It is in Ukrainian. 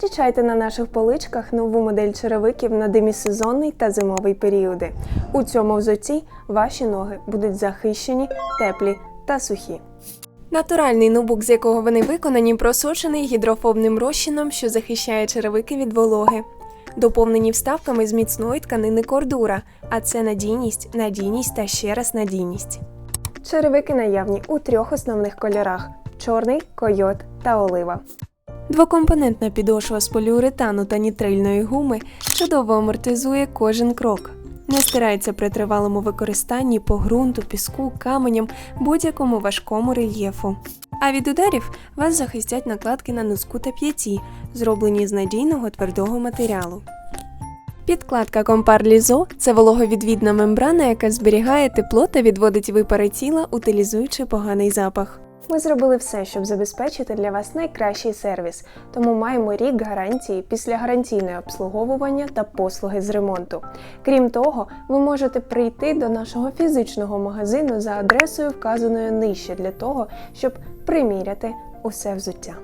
Зустрічайте на наших поличках нову модель черевиків на демісезонний та зимовий періоди. У цьому взутті ваші ноги будуть захищені, теплі та сухі. Натуральний нубук, з якого вони виконані, просочений гідрофобним розчином, що захищає черевики від вологи. Доповнені вставками з міцної тканини кордура, а це надійність, надійність та ще раз надійність. Черевики наявні у трьох основних кольорах: чорний, койот та олива. Двокомпонентна підошва з поліуретану та нітрильної гуми чудово амортизує кожен крок. Не стирається при тривалому використанні по ґрунту, піску, каменям, будь-якому важкому рельєфу. А від ударів вас захистять накладки на носку та п'яті, зроблені з надійного твердого матеріалу. Підкладка Компар Лізо це вологовідвідна мембрана, яка зберігає тепло та відводить випари тіла, утилізуючи поганий запах. Ми зробили все, щоб забезпечити для вас найкращий сервіс, тому маємо рік гарантії після гарантійне обслуговування та послуги з ремонту. Крім того, ви можете прийти до нашого фізичного магазину за адресою, вказаною нижче, для того, щоб приміряти усе взуття.